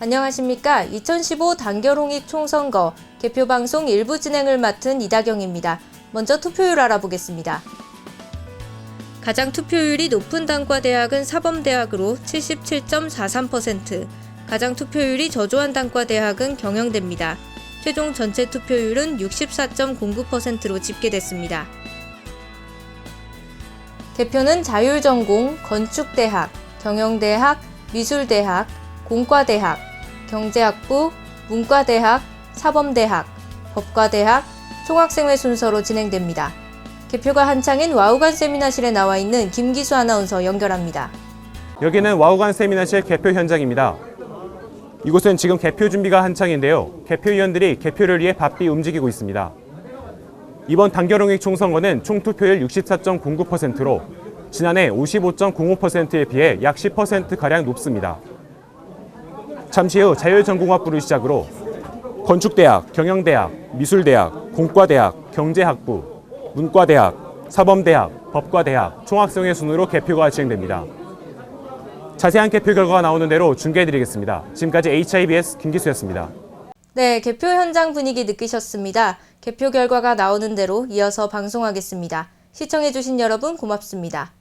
안녕하십니까. 2015 단결홍익 총선거 개표 방송 일부 진행을 맡은 이다경입니다. 먼저 투표율 알아보겠습니다. 가장 투표율이 높은 단과 대학은 사범대학으로 77.43%, 가장 투표율이 저조한 단과 대학은 경영대입니다. 최종 전체 투표율은 64.09%로 집계됐습니다. 개표는 자율전공, 건축대학, 경영대학, 미술대학, 공과대학, 경제학부, 문과대학, 사범대학, 법과대학, 총학생회 순서로 진행됩니다. 개표가 한창인 와우관 세미나실에 나와 있는 김기수 아나운서 연결합니다. 여기는 와우관 세미나실 개표 현장입니다. 이곳은 지금 개표 준비가 한창인데요. 개표위원들이 개표를 위해 바삐 움직이고 있습니다. 이번 단결홍익 총선거는 총 투표율 64.09%로 지난해 55.05%에 비해 약 10%가량 높습니다. 잠시 후 자율전공학부를 시작으로 건축대학, 경영대학, 미술대학, 공과대학, 경제학부, 문과대학, 사범대학, 법과대학, 총학생회 순으로 개표가 진행됩니다. 자세한 개표 결과가 나오는 대로 중계해드리겠습니다. 지금까지 HIBS 김기수였습니다. 네, 개표 현장 분위기 느끼셨습니다. 개표 결과가 나오는 대로 이어서 방송하겠습니다. 시청해주신 여러분 고맙습니다.